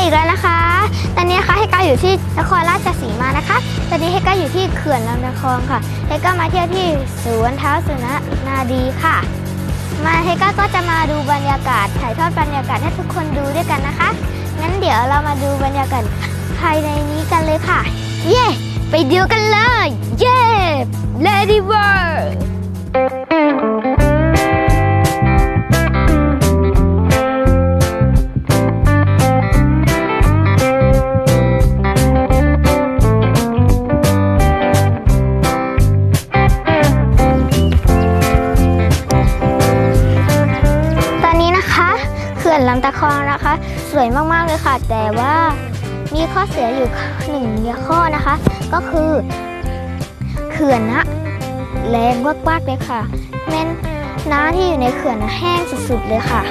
อีกแล้วนะคะ ตอนนี้นะคะเฮก้าอยู่ที่นครราชสีมานะคะ ตอนนี้เฮก้าอยู่ที่เขื่อนลำตะคองค่ะเฮก้ามาเที่ยวที่สวนเท้าสุนนาดีค่ะ มาเฮก้าก็จะมาดูบรรยากาศถ่ายทอดบรรยากาศให้ทุกคนดูด้วยกันนะคะ งั้นเดี๋ยวเรามาดูบรรยากาศภายในนี้กันเลยค่ะ เย้ ไปดูกันเลย เย้ Lady World สวยมากๆเลยค่ะ แต่ว่ามีข้อเสียอยู่หนึ่งข้อนะคะ ก็คือเขื่อนนะแรงมากๆเลยค่ะแม่นน้ำที่อยู่ในเขื่อนนะแห้งสุดๆเลยค่ะ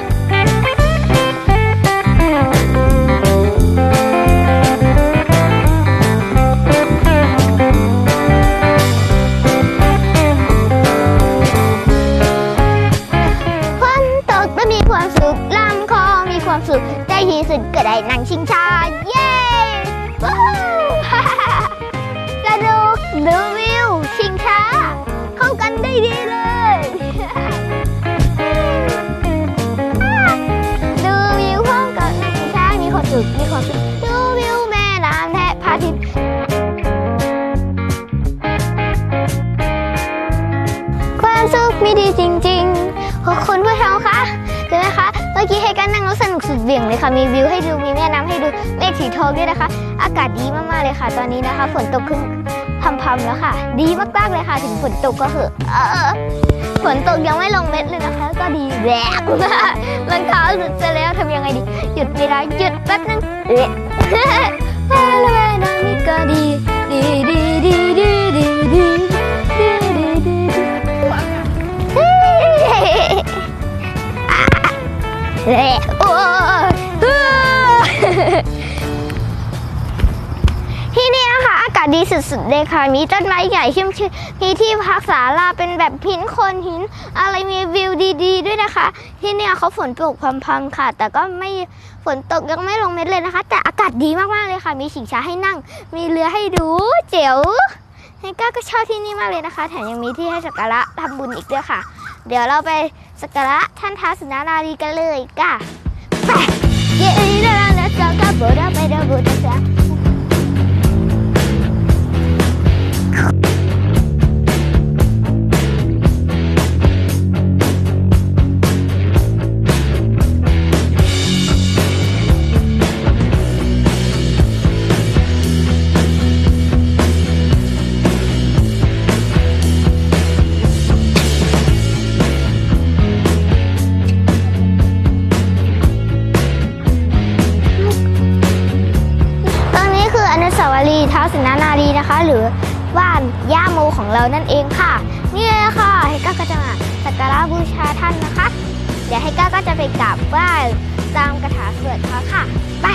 สุขได้ที่สุดก็ได้นั่งชิงชา เย้วู้ฮู้สนุกดูวิว ชิงช้า เข้ากันได้ดีเลย ดูวิวพร้อมกับนั่งชิงช้ามีความสุขมีความสุขดูวิวแม่น้ำแทะพระอาทิตย์ความสุขมีดีจริงๆขอบคุณ เมื่อกี้ให้กันนั่งรถสนุกสุดเหวี่ยงเลยค่ะ มีวิวให้ดู มีแม่น้ำให้ดูเมฆสีทองด้วยนะคะ อากาศดีมากๆเลยค่ะ ตอนนี้นะคะ ฝนตกครึ่งพำๆแล้วค่ะ ดีมากๆเลยค่ะ ถึงฝนตกก็เหอะเออฝนตกยังไม่ลงเม็ดเลยนะคะ ก็ดีแรกรองเท้าหลุดจะแล้วทำยังไงดี หยุดไม่ได้หยุดแป๊บนึงเอ๊ะแล้วแม่น้ำนี่ก็ ที่นี่นะคะ อากาศดีสุดๆเลยค่ะ มีต้นไม้ใหญ่ชุ่มชื่มีที่พักศาลาเป็นแบบหินโคนหิน อะไรมีวิวดีๆ ด้วยนะคะ ที่เนี่ยเขาฝนตกพรำๆค่ะ แต่ก็ไม่ฝนตกยังไม่ลงเม็ดเลยนะคะ แต่อากาศดีมากๆเลยค่ะ มีชิงช้าให้นั่ง มีเรือให้ดูเจ๋วไฮก้าก็ชอบที่นี่มากเลยนะคะ แถมยังมีที่ให้สักการะทำบุญอีกด้วยค่ะ เดี๋ยวเราไป สักการะท่านท้าสุนารีกันเลยก่ะไปเย้นี่นะนะจ๊ะกับโบราไปเดาโบราจ๊ะาวรีท้าวสุนารีนะคะ หรือบ้านย่าโมของเรานั่นเองค่ะ นี่เลยค่ะไฮก้าก็จะมาสักการะบูชาท่านนะคะ เดี๋ยวไฮก้าก็จะไปกราบไหว้ตามกระถาสวดเขาค่ะ ไป